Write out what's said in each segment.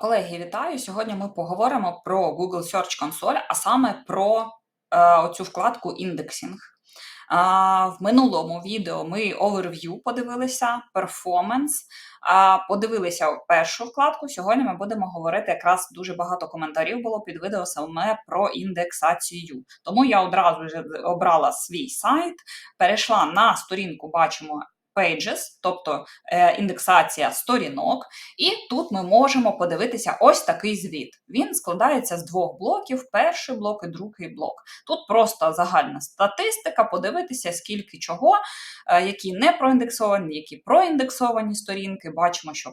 Колеги, вітаю! Сьогодні ми поговоримо про Google Search Console, а саме про е, оцю вкладку індексінг. В минулому відео ми overview подивилися, performance, подивилися першу вкладку. Сьогодні ми будемо говорити якраз дуже багато коментарів було під відео саме про індексацію. Тому я одразу обрала свій сайт, перейшла на сторінку, бачимо Pages, тобто е, індексація сторінок, і тут ми можемо подивитися ось такий звіт. Він складається з двох блоків: перший блок і другий блок. Тут просто загальна статистика, подивитися, скільки чого, е, які не проіндексовані, які проіндексовані сторінки. Бачимо, що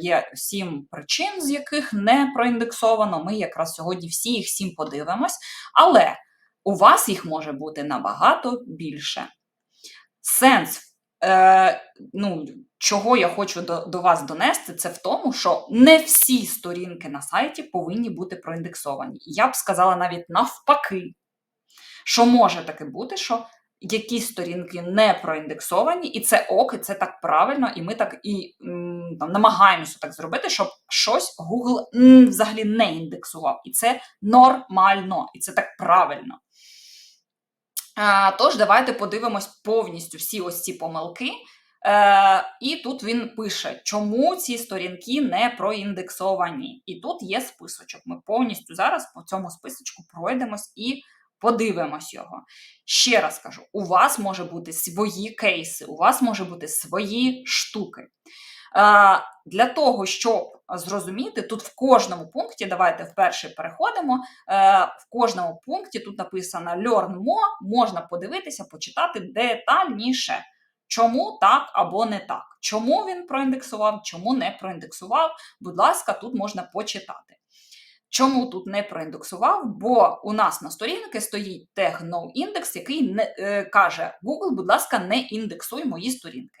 є сім причин, з яких не проіндексовано. Ми якраз сьогодні всі їх сім подивимось, але у вас їх може бути набагато більше. Сенс е, ну, чого я хочу до, до вас донести, це в тому, що не всі сторінки на сайті повинні бути проіндексовані. Я б сказала навіть навпаки, що може таке бути, що якісь сторінки не проіндексовані, і це ок, і це так правильно, і ми так і там, намагаємося так зробити, щоб щось Google взагалі не індексував. І це нормально, і це так правильно. Тож, давайте подивимось повністю всі ось ці помилки. Е, І тут він пише, чому ці сторінки не проіндексовані. І тут є списочок. Ми повністю зараз по цьому списочку пройдемось і подивимось його. Ще раз кажу: у вас може бути свої кейси, у вас може бути свої штуки. Е, для того, щоб зрозуміти, тут в кожному пункті, давайте вперше переходимо. Е, в кожному пункті тут написано Learn more, можна подивитися, почитати детальніше. Чому так або не так? Чому він проіндексував, чому не проіндексував? Будь ласка, тут можна почитати. Чому тут не проіндексував? Бо у нас на сторінці стоїть тег NoIndex, який не, е, каже: Google, будь ласка, не індексуй мої сторінки.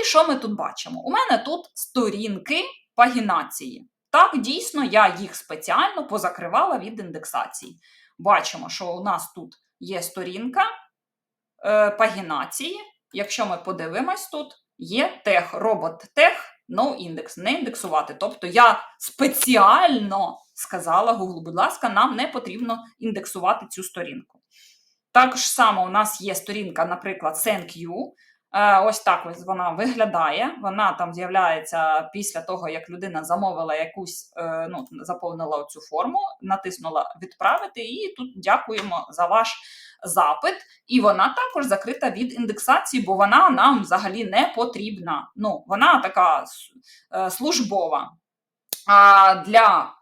І що ми тут бачимо? У мене тут сторінки пагінації. Так, дійсно, я їх спеціально позакривала від індексації. Бачимо, що у нас тут є сторінка е, пагінації. Якщо ми подивимось тут, є тег, робот тег, no index, не індексувати. Тобто я спеціально сказала Google, будь ласка, нам не потрібно індексувати цю сторінку. Також само у нас є сторінка, наприклад. Е, ось так ось вона виглядає. Вона там з'являється після того, як людина замовила якусь, е, ну заповнила цю форму, натиснула відправити, і тут дякуємо за ваш запит. І вона також закрита від індексації, бо вона нам взагалі не потрібна. Ну, вона така е, службова. А для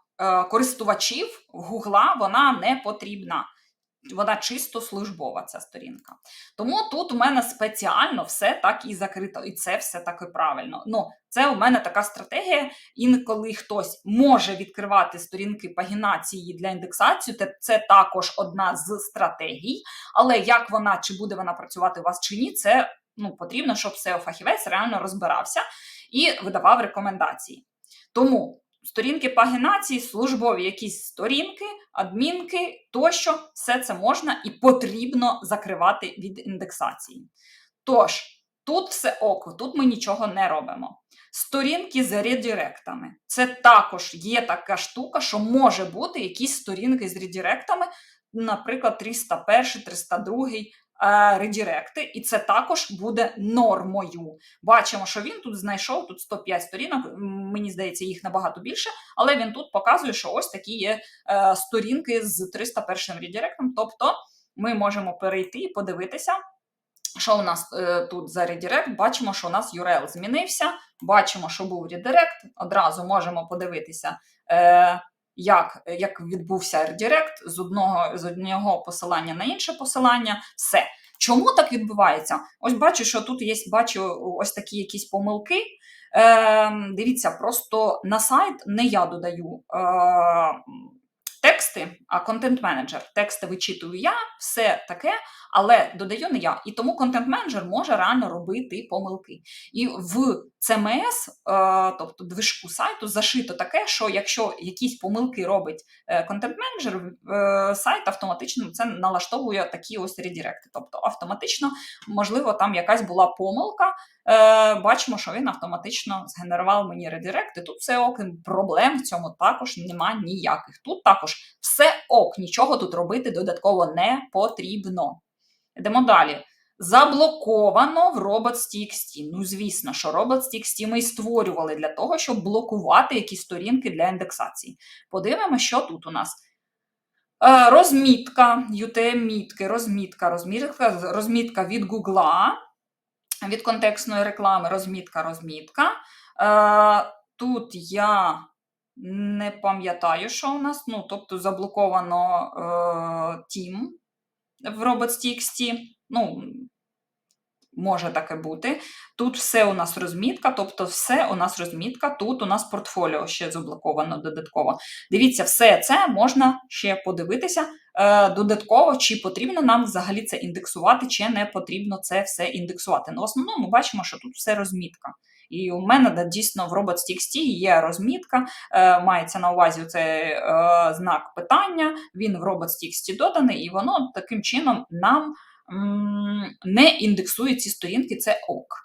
користувачів Гугла вона не потрібна вона чисто службова, ця сторінка. Тому тут у мене спеціально все так і закрито, і це все так і правильно. Ну, це у мене така стратегія. Інколи хтось може відкривати сторінки пагінації для індексації, це також одна з стратегій. Але як вона, чи буде вона працювати у вас чи ні, це ну, потрібно, щоб SEO фахівець реально розбирався і видавав рекомендації. Тому сторінки пагінації, службові якісь сторінки, адмінки тощо, все це можна і потрібно закривати від індексації. Тож, тут все око, тут ми нічого не робимо. Сторінки з редиректами. Це також є така штука, що може бути якісь сторінки з редиректами, наприклад, 301, 302, Е, редіректи, і це також буде нормою. Бачимо, що він тут знайшов тут 105 сторінок. Мені здається, їх набагато більше, але він тут показує, що ось такі є е, сторінки з 301 редіректом. Тобто ми можемо перейти і подивитися. Що у нас е, тут за редирект? Бачимо, що у нас URL змінився. Бачимо, що був редирект. Одразу можемо подивитися, е, як як відбувся редирект з одного з одного посилання на інше посилання. Все. Чому так відбувається? Ось бачу, що тут є бачу ось такі якісь помилки. Е, Дивіться, просто на сайт не я додаю е. Тексти, а контент-менеджер. Тексти вичитую я, все таке, але додаю не я. І тому контент-менеджер може реально робити помилки. І в CMS, е, тобто движку сайту, зашито таке, що якщо якісь помилки робить е, контент-менеджер, е, сайт автоматично це налаштовує такі ось редиректи. Тобто автоматично, можливо, там якась була помилка. Бачимо, що він автоматично згенерував мені редиректи. Тут все ок, проблем в цьому також нема ніяких. Тут також все ок, нічого тут робити додатково не потрібно. Йдемо далі. Заблоковано в Robots.txt. Ну, звісно, що Robots.txt ми і створювали для того, щоб блокувати якісь сторінки для індексації. Подивимося, що тут у нас. Е, Розмітка, UTM-мітки, розмітка, розмітка, розмітка від Гугла, від контекстної реклами, розмітка, розмітка. Е, Тут я не пам'ятаю, що у нас. Ну, тобто заблоковано е, Team в Robots.txt. Ну, може таке бути. Тут все у нас розмітка, тобто все у нас розмітка. Тут у нас портфоліо ще заблоковано додатково. Дивіться, все це можна ще подивитися е, додатково, чи потрібно нам взагалі це індексувати, чи не потрібно це все індексувати. Ну, в основному ми бачимо, що тут все розмітка. І у мене да, дійсно в Robots.txt є розмітка, е, мається на увазі цей е, знак питання, він в Robots.txt доданий, і воно таким чином нам не індексує ці сторінки, це ок.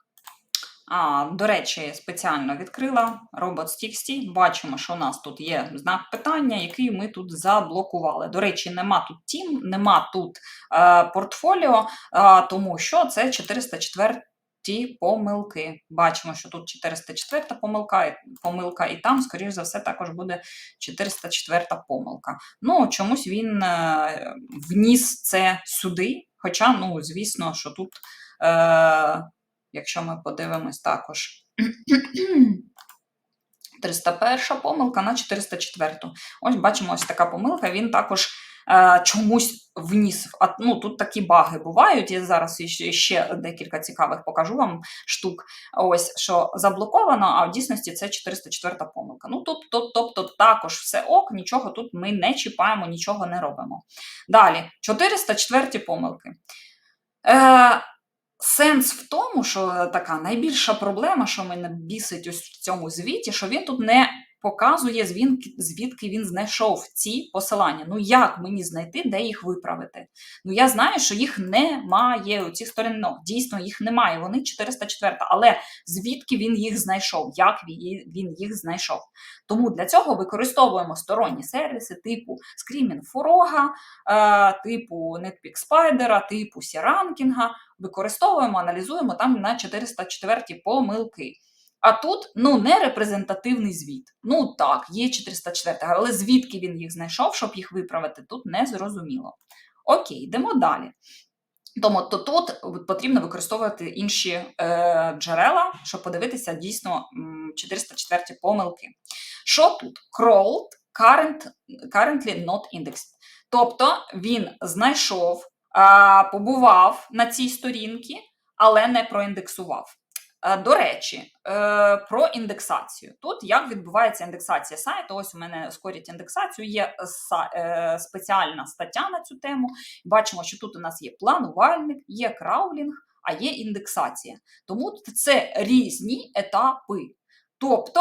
А, До речі, спеціально відкрила Robots.txt. Бачимо, що у нас тут є знак питання, який ми тут заблокували. До речі, нема тут Team, нема тут е, портфоліо, е, тому що це 404 ті помилки. Бачимо, що тут 404 помилка, помилка, і там, скоріш за все, також буде 404 помилка. Ну, чомусь він е, вніс це сюди. Хоча, ну, звісно, що тут, е, якщо ми подивимось також. 301 помилка на 404. Ось бачимо, ось така помилка. Він також чомусь вніс. Ну, тут такі баги бувають. Я зараз ще, декілька цікавих покажу вам штук. Ось що заблоковано, а в дійсності це 404 помилка. Ну, тут, тут, тобто також все ок, нічого тут ми не чіпаємо, нічого не робимо. Далі, 404 помилки. Е, Сенс в тому, що така найбільша проблема, що мене бісить ось в цьому звіті, що він тут не показує, звідки, він знайшов ці посилання. Ну як мені знайти, де їх виправити? Ну я знаю, що їх немає. У цих сторінок дійсно їх немає. Вони 404, але звідки він їх знайшов? Як він їх знайшов? Тому для цього використовуємо сторонні сервіси типу Screaming Frog, е, типу Netpeak Spider, типу Сіранкінга. Використовуємо, аналізуємо там на 404 помилки. А тут ну не репрезентативний звіт. Ну так, є 404, але звідки він їх знайшов, щоб їх виправити, тут не зрозуміло. Окей, йдемо далі. Тому то тут потрібно використовувати інші е, джерела, щоб подивитися дійсно 404 помилки. Що тут? Crawled, current, currently not indexed. Тобто він знайшов, а, побував на цій сторінці, але не проіндексував. Е, До речі, е, про індексацію. Тут як відбувається індексація сайту? Ось у мене скоріть індексацію. Є е, спеціальна стаття на цю тему. Бачимо, що тут у нас є планувальник, є краулінг, а є індексація. Тому це різні етапи. Тобто,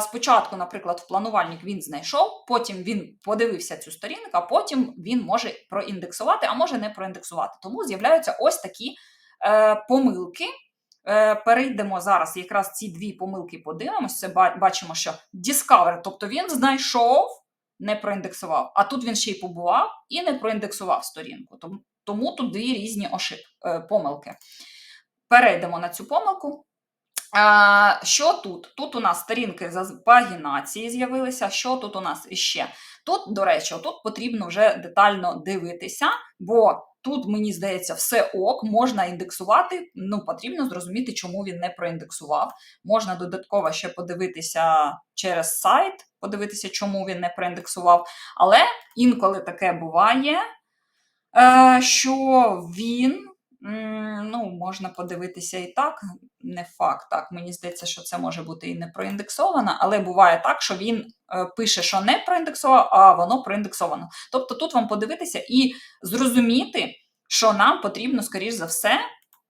спочатку, наприклад, в планувальник він знайшов, потім він подивився цю сторінку, а потім він може проіндексувати, а може не проіндексувати. Тому з'являються ось такі помилки. Е, Перейдемо зараз, якраз ці дві помилки подивимося. Ба- Бачимо, що Discover, тобто він знайшов, не проіндексував, а тут він ще й побував і не проіндексував сторінку. Тому, тому тут дві різні ошиб, е, помилки. Перейдемо на цю помилку. А, що тут? Тут у нас сторінки за пагінації з'явилися. Що тут у нас іще? Тут, до речі, тут потрібно вже детально дивитися, бо тут, мені здається, все ок, можна індексувати. Ну, потрібно зрозуміти, чому він не проіндексував. Можна додатково ще подивитися через сайт, подивитися, чому він не проіндексував. Але інколи таке буває, е, що він. Ну, можна подивитися і так, не факт. Так, мені здається, що це може бути і не проіндексовано, але буває так, що він е, пише, що не проіндексовано, а воно проіндексовано. Тобто тут вам подивитися і зрозуміти, що нам потрібно, скоріш за все,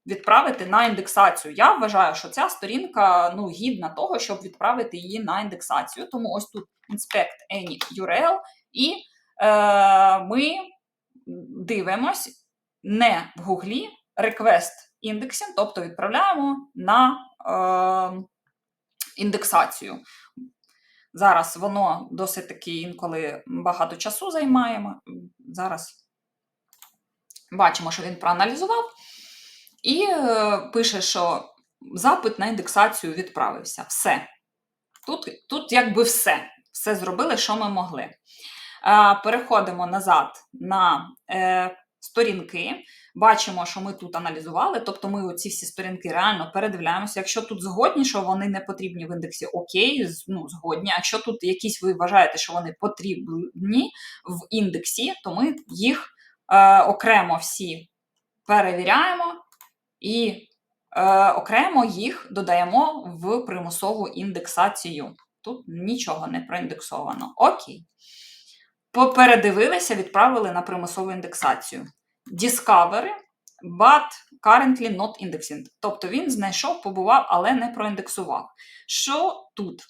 відправити на індексацію. Я вважаю, що ця сторінка ну, гідна того, щоб відправити її на індексацію. Тому ось тут inspect any URL, і е, ми дивимось не в Гуглі request indexing, тобто відправляємо на е, індексацію. Зараз воно досить таки інколи багато часу займає. Зараз бачимо, що він проаналізував, і е, пише, що запит на індексацію відправився. Все. Тут, тут якби все. Все зробили, що ми могли. Е, переходимо назад на е, сторінки. Бачимо, що ми тут аналізували, тобто ми ці всі сторінки реально передивляємося. Якщо тут згодні, що вони не потрібні в індексі, окей, ну, згодні. Якщо тут якісь ви вважаєте, що вони потрібні в індексі, то ми їх е, окремо всі перевіряємо і е, окремо їх додаємо в примусову індексацію. Тут нічого не проіндексовано. Окей. Попередивилися, відправили на примусову індексацію. Discovery, but currently not indexing. Тобто він знайшов, побував, але не проіндексував. Що тут?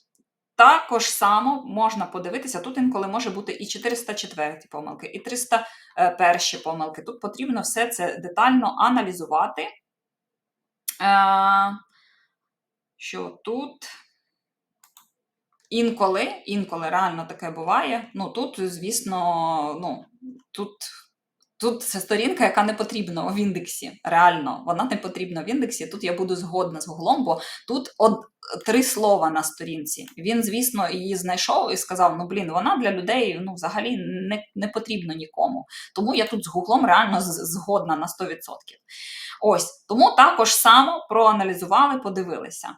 Також само можна подивитися, тут інколи може бути і 404 помилки, і 301 помилки. Тут потрібно все це детально аналізувати. Е, Що тут? Інколи, інколи реально таке буває. Ну тут, звісно, ну тут, тут це сторінка, яка не потрібна в індексі. Реально, вона не потрібна в індексі. Тут я буду згодна з гуглом, бо тут од, три слова на сторінці. Він, звісно, її знайшов і сказав: ну блін, вона для людей ну, взагалі не, не потрібна нікому. Тому я тут з гуглом реально згодна на 100%. Ось тому також само проаналізували, подивилися.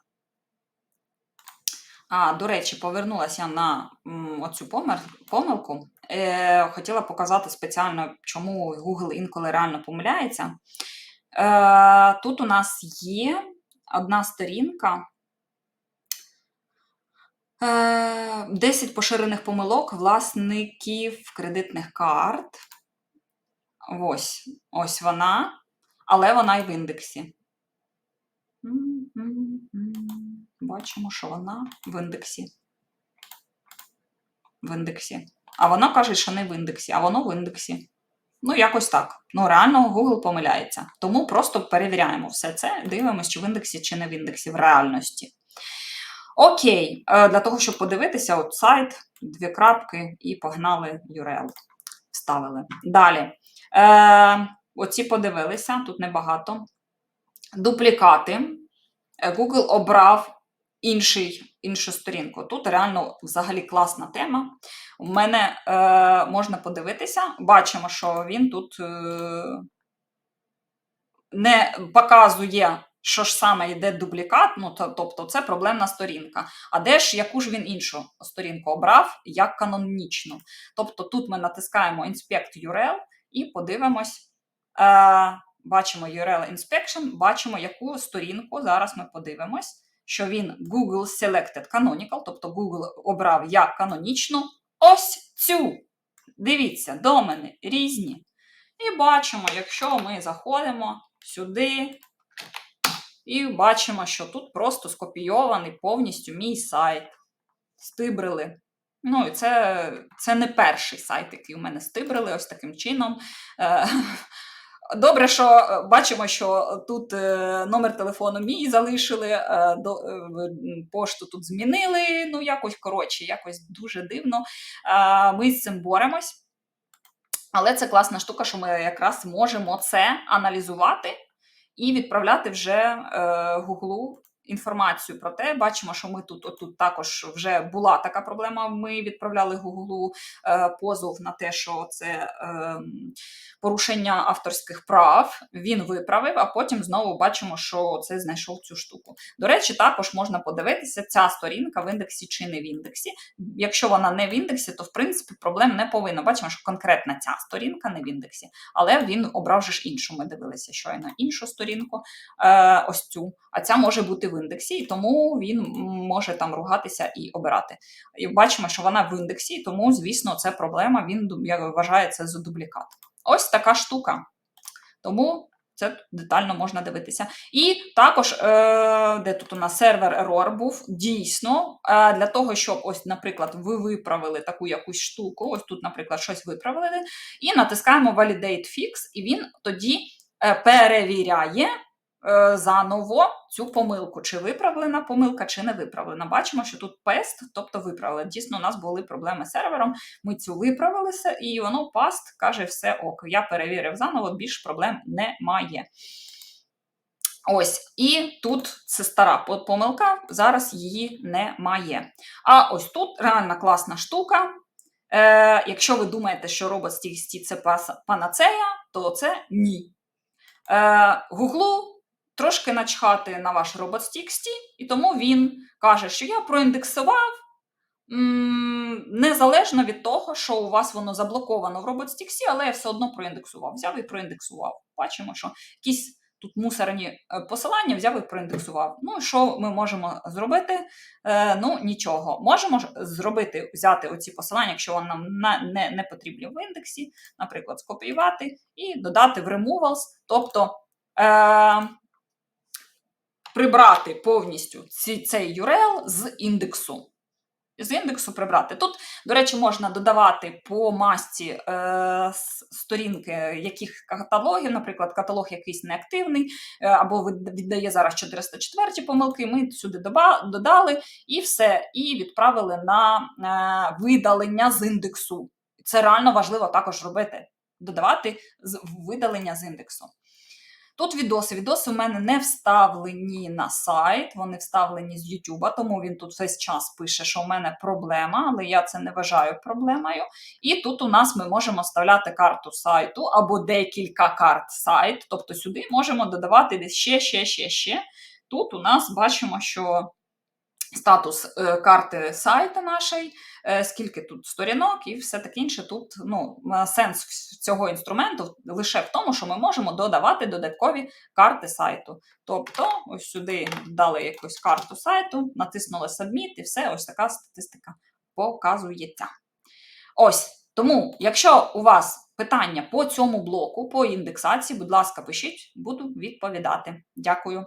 А, до речі, повернулася на м, оцю помер, помилку. Е, хотіла показати спеціально, чому Google інколи реально помиляється. Е, тут у нас є одна сторінка. Е, 10 поширених помилок власників кредитних карт. Ось, ось вона, але вона і в індексі. Бачимо, що вона в індексі. В індексі. А воно каже, що не в індексі, а воно в індексі. Ну, якось так. Ну, реально, Google помиляється. Тому просто перевіряємо все це, дивимося, чи в індексі, чи не в індексі в реальності. Окей, е, для того, щоб подивитися, от сайт, дві крапки і погнали URL. Вставили. Далі. Е, оці подивилися, тут небагато. Дуплікати. Е, Google обрав інший, іншу сторінку. Тут реально взагалі класна тема. У мене е, можна подивитися, бачимо, що він тут е, не показує, що ж саме йде дублікат, ну, то- тобто це проблемна сторінка. А де ж яку ж він іншу сторінку обрав, як канонічну? Тобто тут ми натискаємо Inspect URL і подивимось. Е, бачимо URL Inspection, бачимо, яку сторінку зараз ми подивимось, що він Google Selected Canonical, тобто Google обрав як канонічну ось цю. Дивіться, домени різні. І бачимо, якщо ми заходимо сюди, і бачимо, що тут просто скопійований повністю мій сайт. Стибрили. Ну, і це, це не перший сайт, який у мене стибрили ось таким чином. Добре, що е, бачимо, що тут е, номер телефону мій залишили, е, пошту тут змінили. Ну, якось коротше, якось дуже дивно. Ми з цим боремось. Але це класна штука, що ми якраз можемо це аналізувати і відправляти вже Гуглу інформацію про те. Бачимо, що ми тут отут також вже була така проблема. Ми відправляли Гуглу е, позов на те, що це е, порушення авторських прав. Він виправив, а потім знову бачимо, що це знайшов цю штуку. До речі, також можна подивитися, ця сторінка в індексі чи не в індексі. Якщо вона не в індексі, то в принципі проблем не повинно. Бачимо, що конкретна ця сторінка не в індексі, але він обрав же ж іншу. Ми дивилися щойно іншу сторінку, е, ось цю, а ця може бути в індексі, і тому він може там ругатися і обирати. І бачимо, що вона в індексі, тому, звісно, це проблема. Він я вважаю це за дублікат. Ось така штука. Тому це детально можна дивитися. І також, е, де тут у нас сервер error був, дійсно, е, для того, щоб ось, наприклад, ви виправили таку якусь штуку, ось тут, наприклад, щось виправили, і натискаємо Validate Fix, і він тоді е, перевіряє заново цю помилку, чи виправлена помилка, чи не виправлена. Бачимо, що тут пест, тобто виправили. Дійсно, у нас були проблеми з сервером. Ми цю виправилися, і воно паст каже, все ок. Я перевірив заново, більш проблем немає. Ось, і тут це стара помилка, зараз її немає. А ось тут реально класна штука. Е, якщо ви думаєте, що робот стільсті це панацея, то це ні. Е, Гуглу трошки начхати на ваш робот TXT, і тому він каже, що я проіндексував незалежно від того, що у вас воно заблоковано в RobotsTXT, але я все одно проіндексував. Взяв і проіндексував. Бачимо, що якісь тут мусорні е, посилання взяв і проіндексував. Ну, що ми можемо зробити? Е, ну, нічого. Можемо зробити, взяти оці посилання, якщо вони нам на- не, не потрібні в індексі, наприклад, скопіювати і додати в removals, тобто е, прибрати повністю ці, цей URL з індексу. З індексу прибрати. Тут, до речі, можна додавати по масці е, сторінки яких каталогів, наприклад, каталог якийсь неактивний, е, або від- віддає зараз 404 помилки. Ми сюди доба- додали і все, і відправили на е, видалення з індексу. Це реально важливо також робити. Додавати з видалення з індексу. Тут відоси. Відоси у мене не вставлені на сайт, вони вставлені з YouTube, тому він тут весь час пише, що у мене проблема, але я це не вважаю проблемою. І тут у нас ми можемо вставляти карту сайту або декілька карт сайт, тобто сюди можемо додавати десь ще, ще, ще, ще. Тут у нас бачимо, що статус е, карти сайту нашої, е, скільки тут сторінок і все таке інше. Тут ну, сенс цього інструменту лише в тому, що ми можемо додавати додаткові карти сайту. Тобто, ось сюди дали якусь карту сайту, натиснули Submit, і все, ось така статистика показується. Ось. Тому, якщо у вас питання по цьому блоку, по індексації, будь ласка, пишіть, буду відповідати. Дякую.